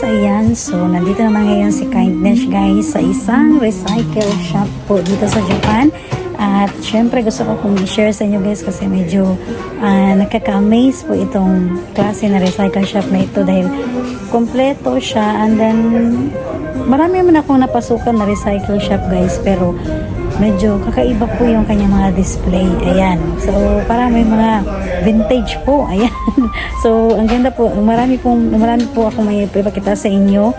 guys, ayan, so nandito naman ngayon si Kindness guys sa isang recycle shop po dito sa Japan. At syempre gusto ko pong i-share sa inyo guys kasi medyo uh, nakaka-amaze po itong klase na recycle shop na ito dahil kompleto siya. And then marami man akong napasukan na recycle shop guys. Pero medyo kakaiba po yung kanyang mga display. Ayan. So, para may mga vintage po. Ayan. so, ang ganda po. Marami po, marami po ako may ipapakita sa inyo.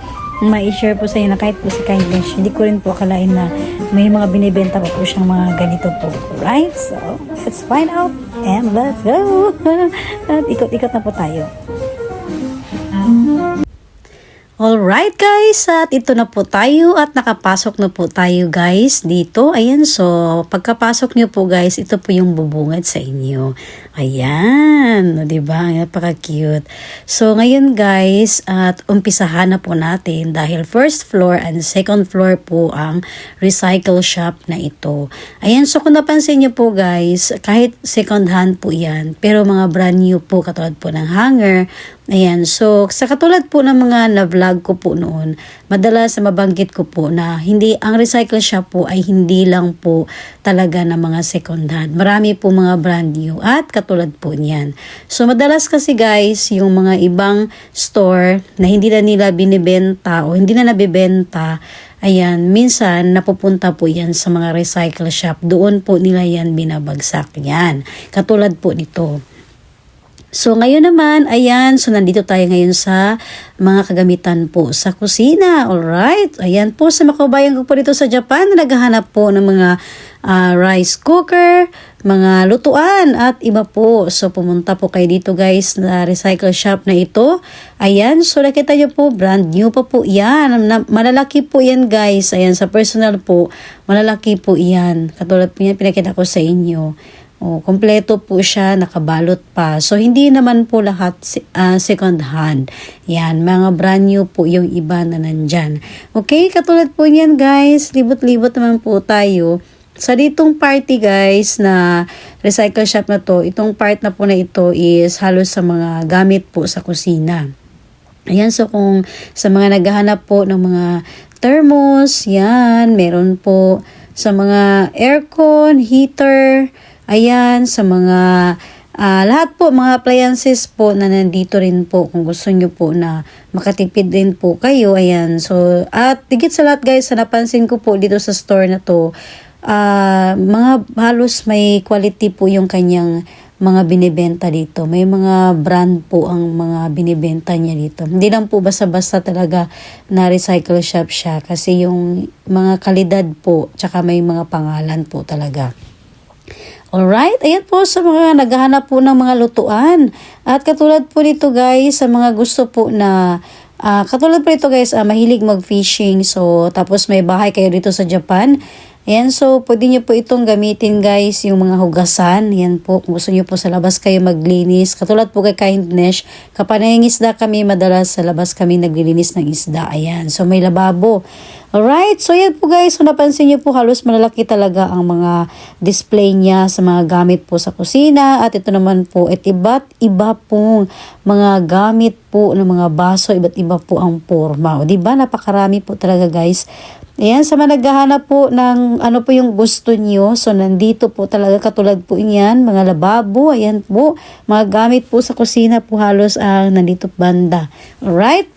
Ma-share po sa inyo na kahit po si Kindness, hindi ko rin po akalain na may mga binibenta pa po siyang mga ganito po. Right? So, let's find out and let's go! At ikot-ikot na po tayo. Alright guys, at ito na po tayo at nakapasok na po tayo guys dito. Ayan, so pagkapasok nyo po guys, ito po yung bubungad sa inyo. Ayan, o diba? Napaka-cute. So ngayon guys, at umpisahan na po natin dahil first floor and second floor po ang recycle shop na ito. Ayan, so kung napansin nyo po guys, kahit second hand po yan, pero mga brand new po katulad po ng hanger, Ayan, so sa katulad po ng mga na-vlog ko po noon, madalas mabanggit ko po na hindi ang recycle shop po ay hindi lang po talaga ng mga second hand. Marami po mga brand new at katulad po niyan. So madalas kasi guys, yung mga ibang store na hindi na nila binibenta o hindi na nabibenta, Ayan, minsan napupunta po yan sa mga recycle shop. Doon po nila yan binabagsak yan. Katulad po nito. So ngayon naman, ayan, so nandito tayo ngayon sa mga kagamitan po sa kusina. Alright, ayan po sa makabayan ko po dito sa Japan, naghahanap po ng mga uh, rice cooker, mga lutuan at iba po. So pumunta po kayo dito guys na recycle shop na ito. Ayan, so nakita nyo po, brand new pa po yan. Malalaki po yan guys. Ayan, sa personal po, malalaki po yan. Katulad po yan, pinakita ko sa inyo. Oh, kompleto po siya, nakabalot pa. So, hindi naman po lahat uh, second hand. Yan, mga brand new po yung iba na nandyan. Okay, katulad po niyan guys, libot-libot naman po tayo. Sa ditong party guys na recycle shop na to, itong part na po na ito is halos sa mga gamit po sa kusina. Ayan, so kung sa mga naghahanap po ng mga thermos, yan, meron po sa mga aircon, heater, Ayan, sa mga uh, lahat po mga appliances po na nandito rin po kung gusto nyo po na makatipid din po kayo. Ayan, so at tigit sa lahat guys, sa napansin ko po dito sa store na to, uh, mga halos may quality po yung kanyang mga binibenta dito. May mga brand po ang mga binibenta niya dito. Hindi lang po basta-basta talaga na recycle shop siya kasi yung mga kalidad po tsaka may mga pangalan po talaga. Alright, ayan po sa mga naghahanap po ng mga lutuan. At katulad po nito guys, sa mga gusto po na Uh, katulad po ito guys, uh, mahilig mag-fishing. So, tapos may bahay kayo dito sa Japan. Ayan, so pwede nyo po itong gamitin guys, yung mga hugasan. Ayan po, kung gusto nyo po sa labas kayo maglinis. Katulad po kay Kindness, kapag isda kami, madalas sa labas kami naglilinis ng isda. Ayan, so may lababo. Alright, so yan po guys, kung napansin nyo po, halos malalaki talaga ang mga display niya sa mga gamit po sa kusina. At ito naman po, at iba't iba pong mga gamit po ng mga baso, iba't iba po ang forma. O diba, napakarami po talaga guys. Ayan, sa mga po ng ano po yung gusto niyo. So, nandito po talaga katulad po yan, mga lababo, ayan po. Mga gamit po sa kusina po halos ang nandito banda. Alright?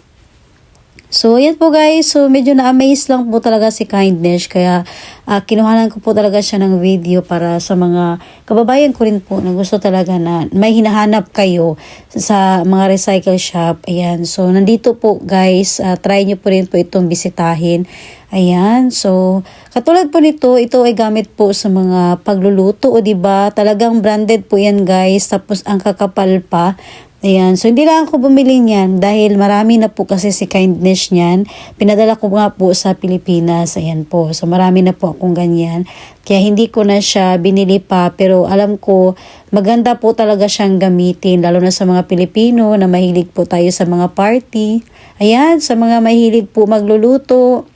So, yan po guys. So, medyo na-amaze lang po talaga si Kindness. Kaya, uh, kinuhanan ko po talaga siya ng video para sa mga kababayan ko rin po na gusto talaga na may hinahanap kayo sa mga recycle shop. Ayan. So, nandito po guys. Uh, try nyo po rin po itong bisitahin. Ayan. So, katulad po nito, ito ay gamit po sa mga pagluluto. O, ba diba? Talagang branded po yan guys. Tapos, ang kakapal pa. Ayan. So, hindi lang ako bumili niyan dahil marami na po kasi si kindness niyan. Pinadala ko nga po sa Pilipinas. Ayan po. So, marami na po akong ganyan. Kaya hindi ko na siya binili pa. Pero alam ko, maganda po talaga siyang gamitin. Lalo na sa mga Pilipino na mahilig po tayo sa mga party. Ayan. Sa mga mahilig po magluluto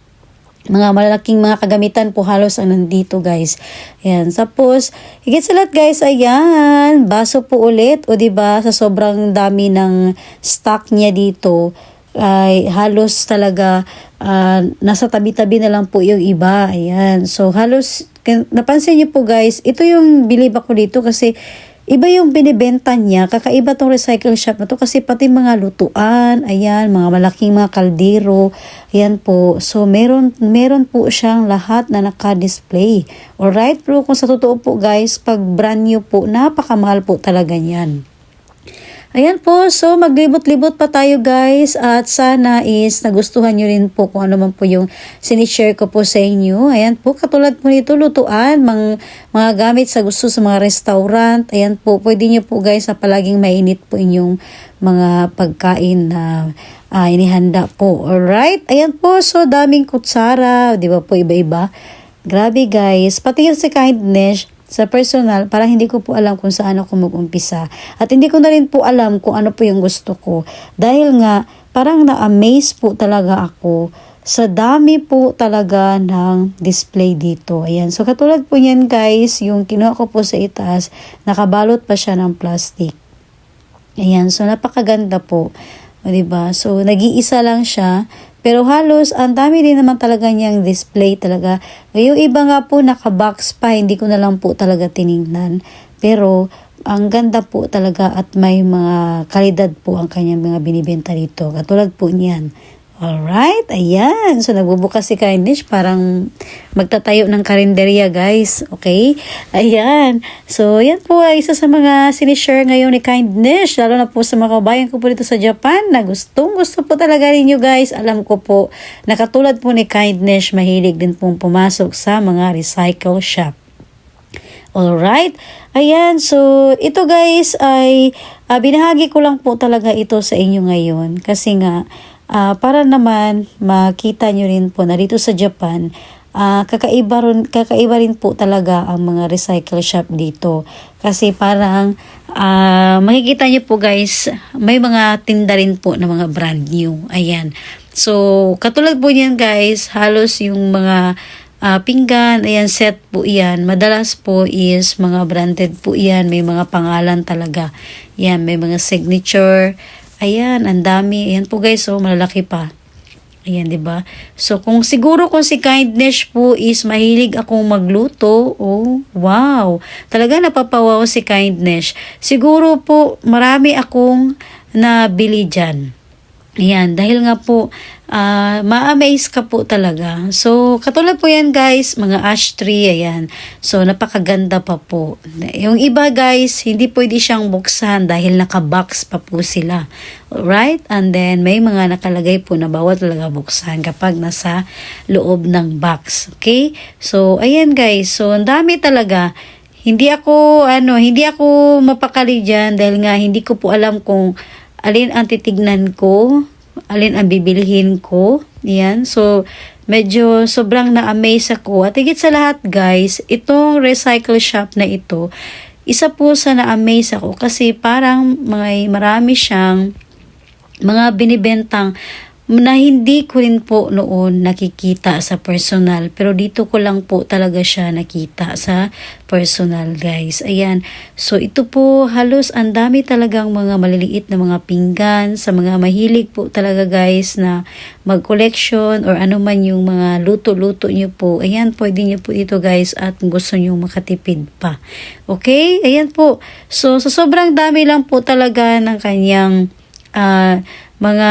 mga malalaking mga kagamitan po halos ang nandito guys. Ayan. Tapos, higit sa lahat guys, ayan, baso po ulit. O ba diba, sa sobrang dami ng stock niya dito, ay halos talaga ah, nasa tabi-tabi na lang po yung iba. Ayan. So halos napansin niyo po guys, ito yung believe ako dito kasi Iba yung binibenta niya, kakaiba tong recycle shop na to kasi pati mga lutuan, ayan, mga malaking mga kaldero, ayan po. So meron meron po siyang lahat na naka-display. Alright, pero kung sa totoo po guys, pag brand new po, napakamahal po talaga niyan. Ayan po, so maglibot-libot pa tayo guys at sana is nagustuhan nyo rin po kung ano man po yung sinishare ko po sa inyo. Ayan po, katulad po nito, lutuan, mga, mga gamit sa gusto sa mga restaurant. Ayan po, pwede nyo po guys na palaging mainit po inyong mga pagkain na ah, inihanda po. Alright, ayan po, so daming kutsara, di ba po iba-iba. Grabe guys, pati yung sa kindness, sa personal, parang hindi ko po alam kung saan ako mag-umpisa. At hindi ko na rin po alam kung ano po yung gusto ko. Dahil nga, parang na-amaze po talaga ako sa dami po talaga ng display dito. Ayan. So, katulad po yan guys, yung kinuha ko po sa itaas, nakabalot pa siya ng plastic. Ayan, so napakaganda po. O, diba? So, nag-iisa lang siya. Pero halos, ang dami din naman talaga niyang display talaga. Yung iba nga po, naka-box pa. Hindi ko na lang po talaga tiningnan. Pero, ang ganda po talaga at may mga kalidad po ang kanyang mga binibenta dito. Katulad po niyan. Alright, ayan. So, nagbubukas si Kindness. Parang magtatayo ng karinderya, guys. Okay? Ayan. So, yan po ay isa sa mga sinishare ngayon ni Kindness. Lalo na po sa mga kabayan ko po dito sa Japan na gustong gusto po talaga ninyo, guys. Alam ko po, nakatulad po ni Kindness, mahilig din pong pumasok sa mga recycle shop. Alright. Ayan, so ito guys ay ah, binahagi ko lang po talaga ito sa inyo ngayon kasi nga ah, para naman makita nyo rin po na dito sa Japan ah, kakaiba, rin, kakaiba rin po talaga ang mga recycle shop dito kasi parang ah, makikita nyo po guys may mga tinda rin po na mga brand new ayan so katulad po niyan guys halos yung mga Ah, pinggan, ayan, set po yan. Madalas po is mga branded po yan. May mga pangalan talaga. Yan, may mga signature. Ayan, ang dami. Ayan po guys, so malalaki pa. Ayan, 'di ba? So kung siguro kung si Kindness po is mahilig akong magluto, oh, wow. Talaga napapawaw si Kindness. Siguro po marami akong nabili diyan. Ayan, dahil nga po, ah ma-amaze ka po talaga. So, katulad po yan guys, mga ash tree, ayan. So, napakaganda pa po. Yung iba guys, hindi pwede siyang buksan dahil naka-box pa po sila. Alright? And then, may mga nakalagay po na bawal talaga buksan kapag nasa loob ng box. Okay? So, ayan guys. So, ang dami talaga. Hindi ako, ano, hindi ako mapakali dyan dahil nga hindi ko po alam kung alin ang titignan ko, alin ang bibilihin ko. Yan. So, medyo sobrang na-amaze ako. At higit sa lahat, guys, itong recycle shop na ito, isa po sa na-amaze ako kasi parang may marami siyang mga binibentang na hindi ko rin po noon nakikita sa personal. Pero dito ko lang po talaga siya nakita sa personal, guys. Ayan. So, ito po halos ang dami talagang mga maliliit na mga pinggan sa mga mahilig po talaga, guys, na mag-collection or ano man yung mga luto-luto nyo po. Ayan, pwede nyo po ito, guys, at gusto nyo makatipid pa. Okay? Ayan po. So, sa sobrang dami lang po talaga ng kanyang ah, mga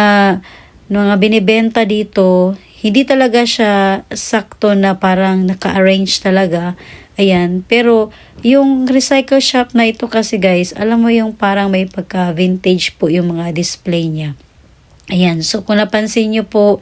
mga binibenta dito, hindi talaga siya sakto na parang naka-arrange talaga. Ayan. Pero, yung recycle shop na ito kasi guys, alam mo yung parang may pagka-vintage po yung mga display niya. Ayan. So, kung napansin nyo po,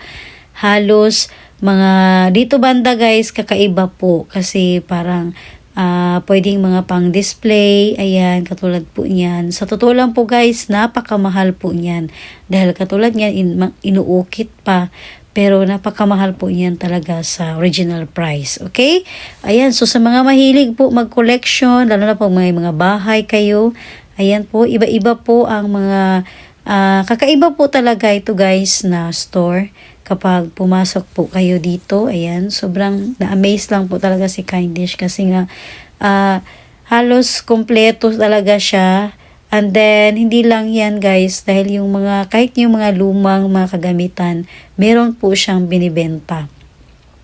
halos mga dito banda guys, kakaiba po. Kasi parang ah pwedeng mga pang display, ayan, katulad po niyan. Sa totoo lang po guys, napakamahal po niyan. Dahil katulad niyan, in, inuukit pa. Pero napakamahal po niyan talaga sa original price. Okay? Ayan, so sa mga mahilig po mag-collection, lalo na po may mga bahay kayo, ayan po, iba-iba po ang mga ah, kakaiba po talaga ito guys na store kapag pumasok po kayo dito, ayan, sobrang na-amaze lang po talaga si Kindness kasi nga ah, halos kompleto talaga siya And then, hindi lang yan guys, dahil yung mga, kahit yung mga lumang mga kagamitan, meron po siyang binibenta.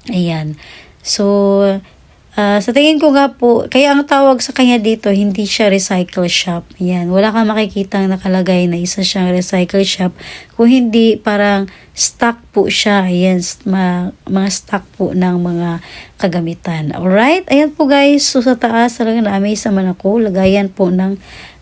Ayan. So, ah, sa tingin ko nga po, kaya ang tawag sa kanya dito, hindi siya recycle shop. Ayan. Wala kang makikita nakalagay na isa siyang recycle shop. Kung hindi, parang stock po siya. Ayan, s- ma- mga stock po ng mga kagamitan. Alright? Ayan po guys. So, sa taas, talaga na-amaze naman ako. Lagayan po ng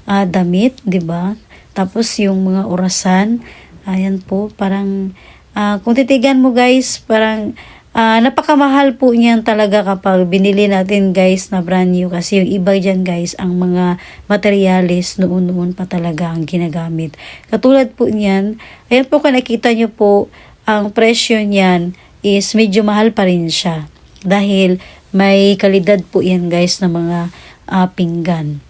ah, damit, di ba? Tapos yung mga orasan, ayan po, parang, ah, kung titigan mo guys, parang, ah, napakamahal po niyan talaga kapag binili natin guys na brand new kasi yung iba dyan guys, ang mga materialis noon-noon pa talaga ang ginagamit. Katulad po niyan, ayan po kung nakita nyo po, ang presyo niyan is medyo mahal pa rin siya. Dahil may kalidad po yan guys na mga ah, pinggan.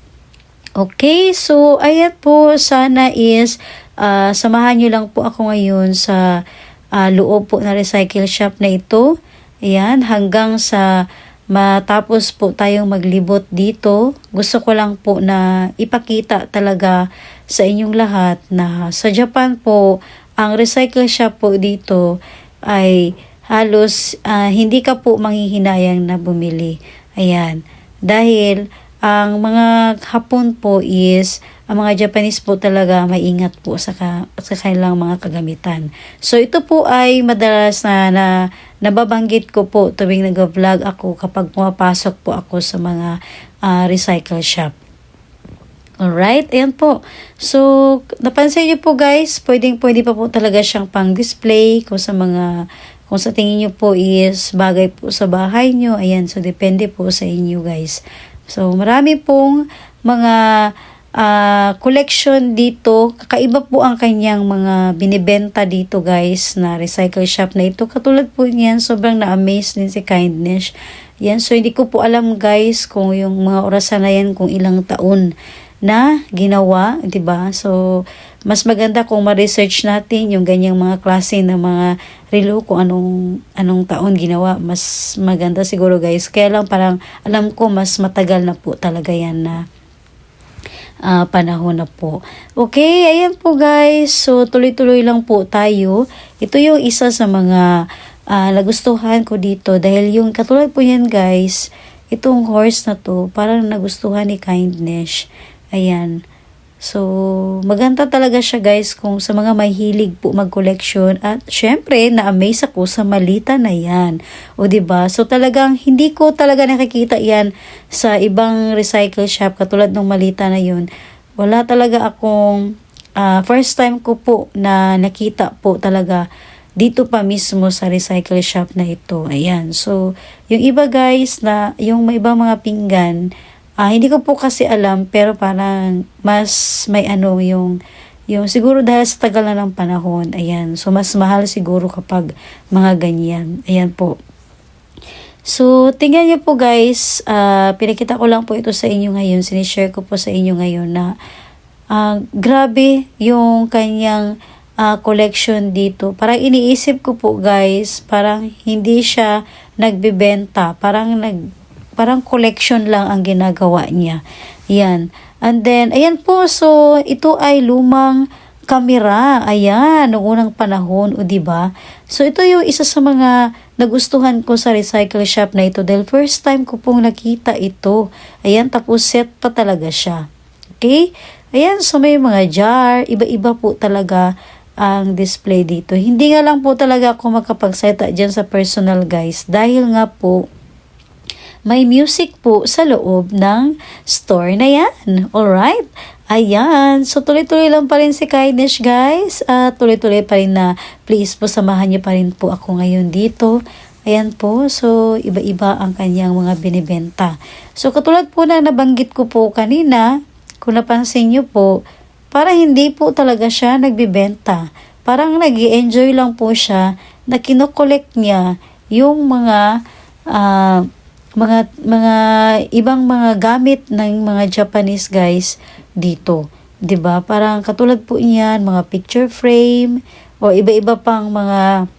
Okay, so ayan po, sana is ah, samahan nyo lang po ako ngayon sa ah, loob po na recycle shop na ito. Ayan, hanggang sa matapos po tayong maglibot dito. Gusto ko lang po na ipakita talaga sa inyong lahat na sa Japan po, ang recycle shop po dito ay halos ah, hindi ka po manghihinayang na bumili. Ayan, dahil ang mga hapon po is, ang mga Japanese po talaga maingat po sa, ka, sa kanilang mga kagamitan. So ito po ay madalas na, na nababanggit ko po tuwing nag-vlog ako kapag pumapasok po ako sa mga ah, recycle shop. Alright, ayan po. So, napansin niyo po guys, pwedeng pwede pa po talaga siyang pang display kung sa mga kung sa tingin niyo po is bagay po sa bahay niyo. Ayan, so depende po sa inyo guys. So, marami pong mga ah, collection dito. Kakaiba po ang kanyang mga binibenta dito guys na recycle shop na ito. Katulad po niyan, sobrang na-amaze din si Kindness. Yan, so hindi ko po alam guys kung yung mga orasan na yan kung ilang taon na ginawa, 'di ba? So mas maganda kung ma-research natin yung ganyang mga klase ng mga relo kung anong anong taon ginawa. Mas maganda siguro guys. Kaya lang parang alam ko mas matagal na po talaga yan na ah, panahon na po. Okay, ayan po guys. So, tuloy-tuloy lang po tayo. Ito yung isa sa mga ah, nagustuhan ko dito. Dahil yung katulad po yan guys, itong horse na to, parang nagustuhan ni Kindness. Ayan. So, maganda talaga siya guys kung sa mga mahilig po mag-collection at syempre na-amaze ako sa malita na yan. O ba? So talagang hindi ko talaga nakikita yan sa ibang recycle shop katulad ng malita na yun. Wala talaga akong ah, first time ko po na nakita po talaga dito pa mismo sa recycle shop na ito. Ayan. So, yung iba guys na yung may ibang mga pinggan, ah, hindi ko po kasi alam pero parang mas may ano yung yung siguro dahil sa tagal na ng panahon. Ayan. So, mas mahal siguro kapag mga ganyan. Ayan po. So, tingnan niyo po guys, ah, pinakita ko lang po ito sa inyo ngayon, sinishare ko po sa inyo ngayon na ah, grabe yung kanyang ah, collection dito. Parang iniisip ko po guys, parang hindi siya nagbebenta, parang nag parang collection lang ang ginagawa niya. Yan. And then, ayan po, so ito ay lumang kamera. Ayan, noong unang panahon, o ba? So ito yung isa sa mga nagustuhan ko sa recycle shop na ito dahil first time ko pong nakita ito. Ayan, tapos set pa talaga siya. Okay? Ayan, so may mga jar, iba-iba po talaga ang display dito. Hindi nga lang po talaga ako makapagsalita dyan sa personal guys dahil nga po may music po sa loob ng store na yan. Alright? Ayan. So, tuloy-tuloy lang pa rin si Kindness, guys. At tuloy-tuloy pa rin na please po samahan niyo pa rin po ako ngayon dito. Ayan po. So, iba-iba ang kanyang mga binibenta. So, katulad po na nabanggit ko po kanina, kung napansin niyo po, para hindi po talaga siya nagbibenta. Parang nag enjoy lang po siya na kinokollect niya yung mga ah, mga mga ibang mga gamit ng mga Japanese guys dito. 'Di ba? Parang katulad po niyan, mga picture frame o iba-iba pang mga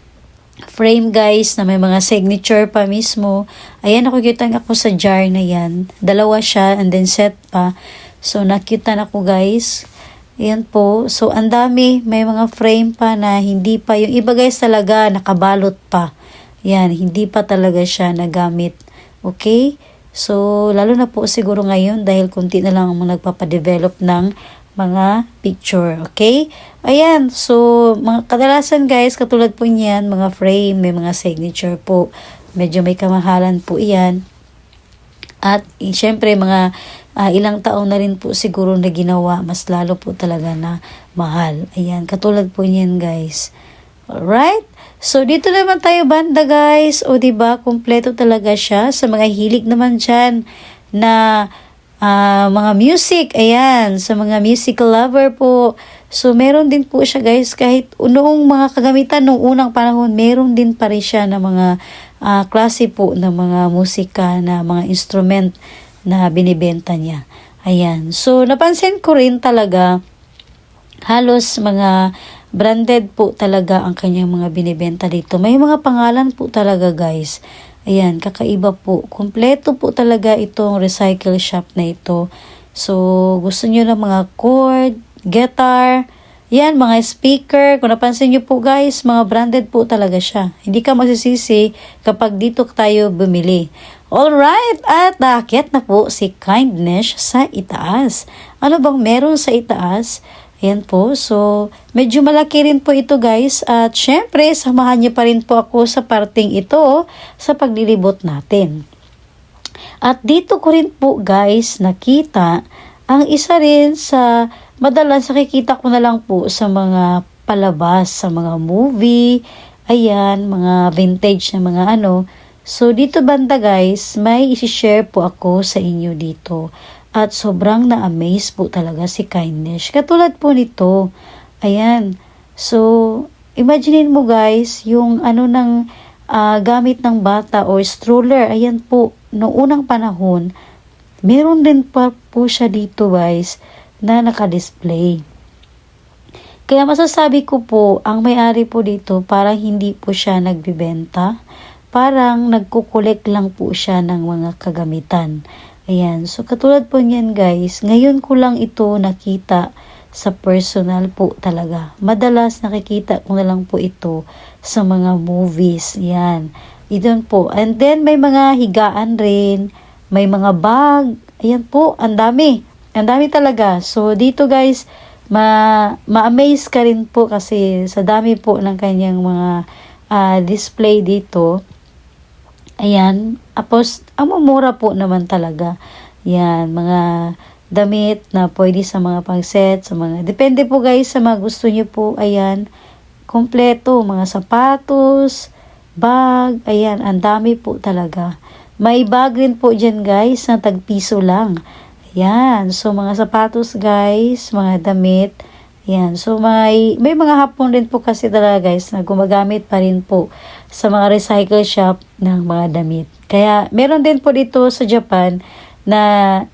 frame guys na may mga signature pa mismo. Ayan, nakikita ako sa jar na yan. Dalawa siya and then set pa. So, nakita na ko guys. Ayan po. So, ang dami. May mga frame pa na hindi pa. Yung iba guys talaga nakabalot pa. Yan, hindi pa talaga siya nagamit. Okay? So, lalo na po siguro ngayon dahil kunti na lang ang nagpapadevelop ng mga picture. Okay? Ayan. So, mga kadalasan guys, katulad po niyan, mga frame, may mga signature po. Medyo may kamahalan po iyan. At eh, syempre mga ah, ilang taon na rin po siguro na ginawa, mas lalo po talaga na mahal. Ayan, katulad po niyan guys. Alright? So, dito naman tayo banda guys. O, ba Kompleto talaga siya sa mga hilig naman dyan na ah, mga music. Ayan, sa mga musical lover po. So, meron din po siya guys. Kahit noong mga kagamitan, noong unang panahon, meron din pa rin siya na mga ah, klase po ng mga musika, na mga instrument na binibenta niya. Ayan. So, napansin ko rin talaga halos mga branded po talaga ang kanyang mga binibenta dito. May mga pangalan po talaga guys. Ayan, kakaiba po. Kompleto po talaga itong recycle shop na ito. So, gusto nyo ng mga cord, guitar, yan, mga speaker. Kung napansin nyo po guys, mga branded po talaga siya. Hindi ka masisisi kapag dito tayo bumili. Alright, at naakyat na po si Kindness sa itaas. Ano bang meron sa itaas? Ayan po, so medyo malaki rin po ito guys at syempre samahan niyo pa rin po ako sa parting ito sa paglilibot natin. At dito ko rin po guys nakita ang isa rin sa madalas nakikita ko na lang po sa mga palabas, sa mga movie, ayan, mga vintage na mga ano. So dito banda guys, may isi-share po ako sa inyo dito. At sobrang na-amaze po talaga si Kindness. Katulad po nito. Ayan. So, imaginein mo guys, yung ano ng ah, gamit ng bata or stroller. Ayan po, noong unang panahon, meron din pa po siya dito guys na naka-display. Kaya masasabi ko po, ang may-ari po dito parang hindi po siya nagbibenta. Parang nagkukulek lang po siya ng mga kagamitan. Ayan, so katulad po niyan guys, ngayon ko lang ito nakita sa personal po talaga. Madalas nakikita ko na lang po ito sa mga movies. Yan. Idon po. And then may mga higaan rin, may mga bag. Ayan po, ang dami. Ang dami talaga. So dito guys, ma ma-amaze ka rin po kasi sa dami po ng kanyang mga ah, display dito. Ayan. Tapos, ang mamura po naman talaga. Yan, mga damit na pwede sa mga pangset, sa mga, depende po guys sa mga gusto nyo po. Ayan, kompleto, mga sapatos, bag, ayan, ang dami po talaga. May bag rin po dyan guys na tagpiso lang. Ayan, so mga sapatos guys, mga damit, Ayan, so may, may mga hapon rin po kasi talaga guys na gumagamit pa rin po sa mga recycle shop ng mga damit. Kaya meron din po dito sa Japan na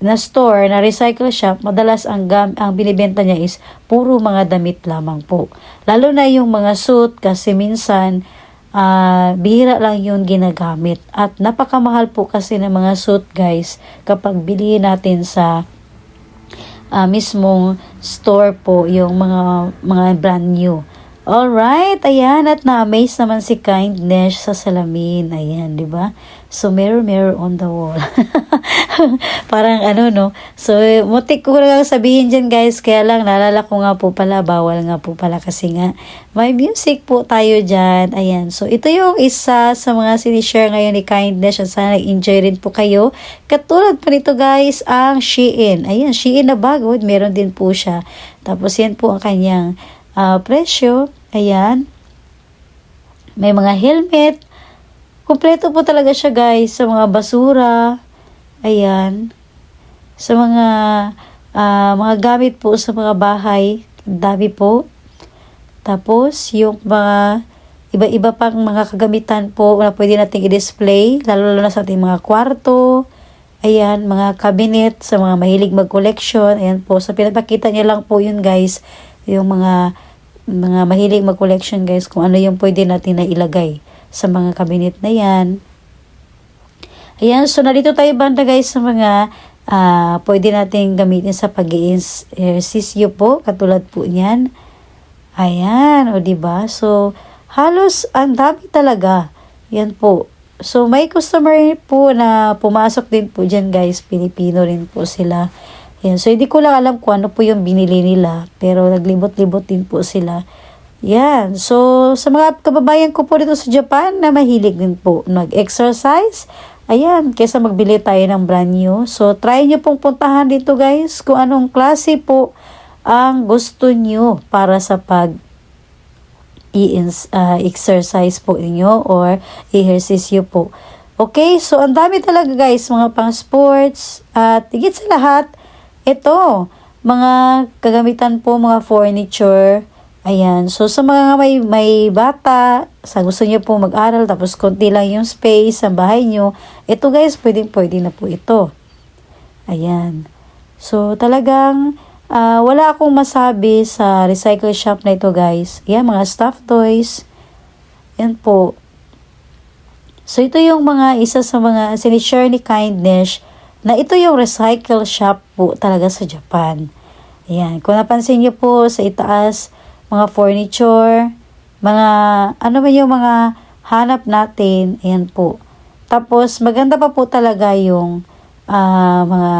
na store, na recycle shop, madalas ang, gam, ang binibenta niya is puro mga damit lamang po. Lalo na yung mga suit kasi minsan ah bihira lang yun ginagamit. At napakamahal po kasi ng mga suit guys kapag bili natin sa ah, mismong store po yung mga mga brand new. Alright, ayan, at na-amaze naman si Kindness sa salamin. Ayan, di ba? So, mirror, mirror on the wall. Parang ano, no? So, mutik ko lang sabihin dyan, guys. Kaya lang, naalala ko nga po pala, bawal nga po pala kasi nga, may music po tayo dyan. Ayan, so ito yung isa sa mga sinishare ngayon ni Kindness. At sana enjoy rin po kayo. Katulad po nito, guys, ang Shein. Ayan, Shein na bagod, meron din po siya. Tapos, yan po ang kanyang ah, presyo. Ayan. May mga helmet. Kompleto po talaga siya guys sa mga basura. Ayan. Sa mga ah, mga gamit po sa mga bahay. Ang dami po. Tapos yung mga iba-iba pang mga kagamitan po na pwede nating i-display. Lalo na sa ating mga kwarto. Ayan, mga cabinet sa mga mahilig mag-collection. Ayan po. So, pinapakita niya lang po yun guys. Yung mga mga mahilig mag-collection guys kung ano yung pwede natin na ilagay sa mga cabinet na yan. Ayan, so narito tayo banda guys sa mga ah pwede natin gamitin sa pag-exercise po, katulad po niyan. Ayan, o ba? So, halos ang dami talaga. Yan po. So, may customer po na pumasok din po dyan guys. Pilipino rin po sila. Yan. So, hindi ko lang alam kung ano po yung binili nila. Pero naglibot-libot din po sila. Yan. So, sa mga kababayan ko po dito sa Japan na mahilig din po mag-exercise, ayan, kesa magbili tayo ng brand new. So, try nyo pong puntahan dito guys kung anong klase po ang gusto nyo para sa pag i-exercise po inyo or i-exercise po. Okay, so ang dami talaga guys, mga pang sports at higit sa lahat, ito, mga kagamitan po, mga furniture, Ayan. So, sa mga may, may bata, sa gusto niyo po mag-aral, tapos konti lang yung space sa bahay niyo, ito guys, pwedeng pwede na po ito. Ayan. So, talagang ah, wala akong masabi sa recycle shop na ito guys. Ayan, mga stuffed toys. Yan po. So, ito yung mga isa sa mga sinishare ni Kindness na ito yung recycle shop po talaga sa Japan. Ayan. Kung napansin niyo po sa itaas, mga furniture, mga ano ba yung mga hanap natin, ayan po. Tapos maganda pa po talaga yung ah, mga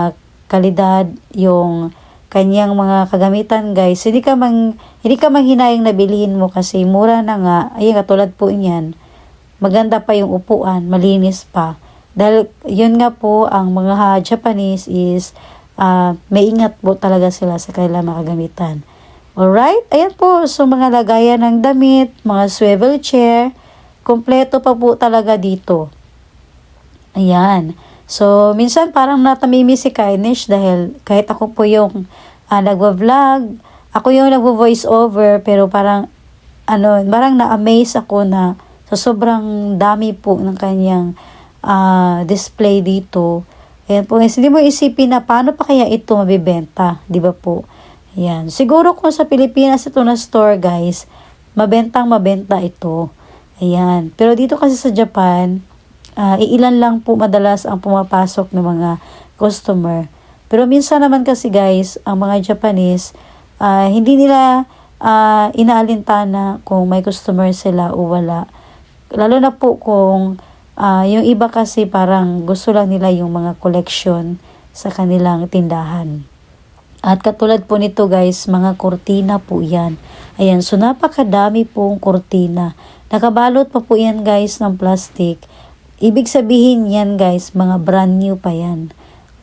kalidad, yung kanyang mga kagamitan guys. Hindi ka mang hindi ka manghinayang nabilihin mo kasi mura na nga. Ayun katulad po niyan. Maganda pa yung upuan, malinis pa. Dahil yun nga po ang mga Japanese is ah, may ingat po talaga sila sa kanilang mga kagamitan. Alright? Ayan po. So, mga lagayan ng damit, mga swivel chair. Kompleto pa po talaga dito. Ayan. So, minsan parang natamimi si Kindness dahil kahit ako po yung uh, nagwa-vlog, ako yung nagvo-voice over, pero parang, ano, parang na-amaze ako na sa sobrang dami po ng kanyang ah, display dito. Ayan po, hindi mo isipin na paano pa kaya ito mabibenta, di ba po? Ayan. Siguro kung sa Pilipinas ito na store, guys, mabentang mabenta ito. Ayan. Pero dito kasi sa Japan, uh, iilan lang po madalas ang pumapasok ng mga customer. Pero minsan naman kasi guys, ang mga Japanese, uh, hindi nila uh, inaalintana kung may customer sila o wala. Lalo na po kung uh, yung iba kasi parang gusto lang nila yung mga collection sa kanilang tindahan. At katulad po nito guys, mga kurtina po yan. Ayan, so napakadami pong kurtina. Nakabalot pa po yan guys ng plastic. Ibig sabihin yan guys, mga brand new pa yan.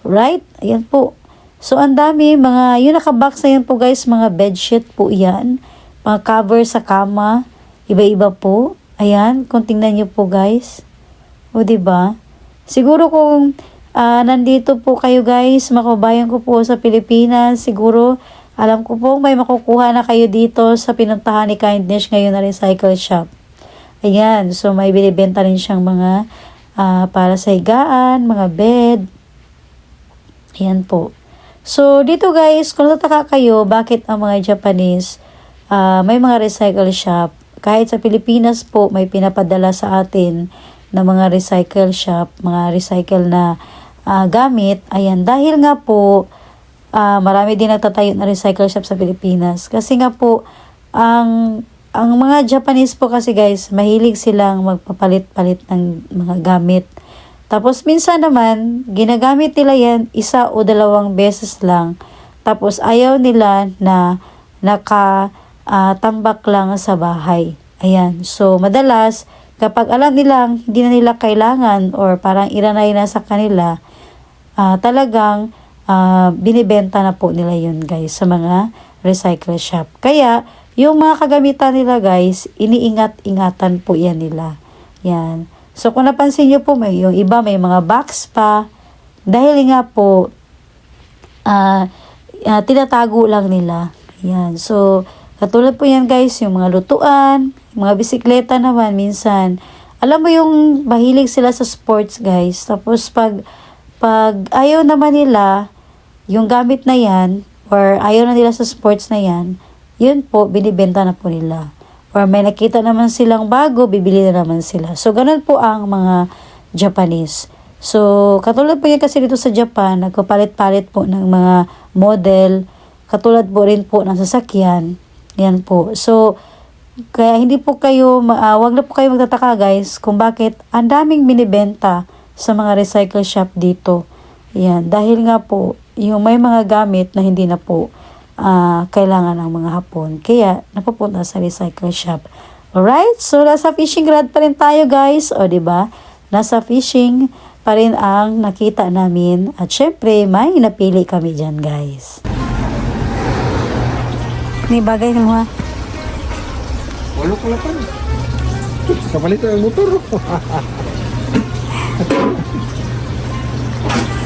Right? Ayan po. So ang dami, mga, yung nakabox na yan po guys, mga bedsheet po yan. Mga cover sa kama. Iba-iba po. Ayan, kung tingnan nyo po guys. O ba diba? Siguro kung uh, nandito po kayo guys, makabayan ko po sa Pilipinas, siguro alam ko po may makukuha na kayo dito sa pinuntahan ni Kindness ngayon na recycle shop. Ayan, so may binibenta rin siyang mga uh, para sa higaan, mga bed. Ayan po. So, dito guys, kung nataka kayo, bakit ang mga Japanese uh, may mga recycle shop, kahit sa Pilipinas po, may pinapadala sa atin na mga recycle shop, mga recycle na uh, gamit. Ayan, dahil nga po, uh, marami din nagtatayo na recycle shop sa Pilipinas. Kasi nga po, ang ang mga Japanese po kasi guys, mahilig silang magpapalit-palit ng mga gamit. Tapos minsan naman, ginagamit nila yan isa o dalawang beses lang. Tapos ayaw nila na nakatambak uh, lang sa bahay. Ayan. So, madalas, kapag alam nilang hindi na nila kailangan or parang iranay na sa kanila, uh, talagang uh, binibenta na po nila yun guys sa mga recycle shop. Kaya, yung mga kagamitan nila guys, iniingat-ingatan po yan nila. Yan. So, kung napansin nyo po, may, yung iba may mga box pa. Dahil nga po, uh, uh, tinatago lang nila. Yan. So, katulad po yan guys, yung mga lutuan, mga bisikleta naman, minsan, alam mo yung mahilig sila sa sports guys. Tapos pag pag ayaw naman nila, yung gamit na yan, or ayaw na nila sa sports na yan, yun po, binibenta na po nila. Or may nakita naman silang bago, bibili na naman sila. So, ganun po ang mga Japanese. So, katulad po yan kasi dito sa Japan, nagpapalit-palit po ng mga model, katulad po rin po ng sasakyan. Yan po. So, kaya hindi po kayo, ma- ah, wag na po kayo magtataka guys kung bakit ang daming binibenta sa mga recycle shop dito. Yan. Dahil nga po, yung may mga gamit na hindi na po ah, kailangan ng mga hapon. Kaya, napupunta sa recycle shop. Alright? So, nasa fishing rod pa rin tayo guys. O, ba? Nasa fishing pa rin ang nakita namin. At syempre, may napili kami dyan guys. Ni bagay ha? Walo ko lang pa. Kapalit ang motor.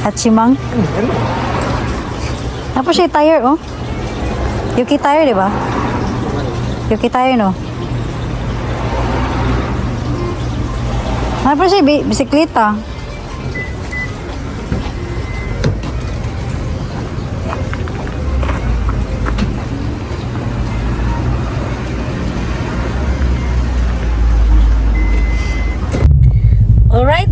At simang. Tapos siya tire, oh. Yuki tire, di ba? Yuki tire, no? Tapos siya bi- bisikleta. Alright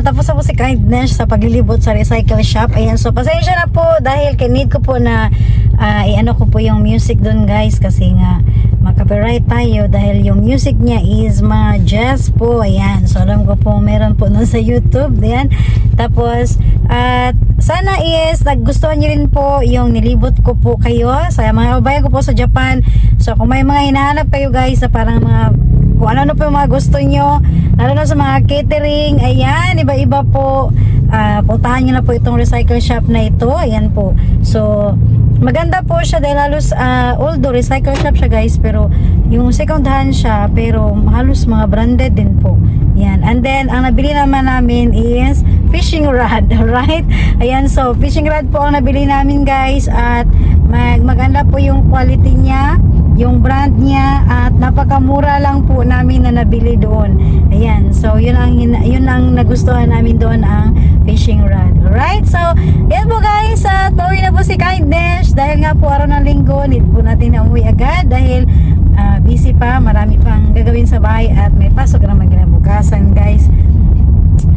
guys, ah tapos na po si Kindness sa paglilibot sa recycle shop. Ayan, so pasensya na po dahil need ko po na ah, i-ano ko po yung music doon guys kasi nga makapiright tayo dahil yung music niya is mga jazz po. Ayan, so alam ko po meron po nun sa YouTube. Ayan, tapos at sana is nagustuhan niyo rin po yung nilibot ko po kayo sa mga kabayan ko po sa Japan. So kung may mga hinahanap kayo guys na parang mga kung ano-ano po yung mga gusto nyo, lalo na sa mga catering, ayan, iba-iba po. Ah, puntahan nyo na po itong recycle shop na ito, ayan po. So, maganda po siya dahil halos, ah, although recycle shop siya guys, pero yung second hand siya, pero halos mga branded din po. Yan. And then, ang nabili naman namin is fishing rod, right? Ayan, so, fishing rod po ang nabili namin guys, at mag maganda po yung quality niya yung brand niya at napakamura lang po namin na nabili doon. Ayan, so yun ang yun ang nagustuhan namin doon ang fishing rod. Alright? So, yan po guys, at pauwi na po si Kindness dahil nga po araw ng linggo, need po natin na umuwi agad dahil ah, busy pa, marami pang gagawin sa bahay at may pasok naman kinabukasan guys.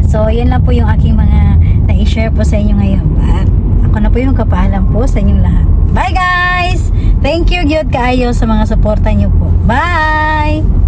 So, yan lang po yung aking mga na-share po sa inyo ngayon. At ako na po yung kapaalam po sa inyong lahat. Bye guys! Thank you, Gyud Kaayo, sa mga suporta niyo po. Bye!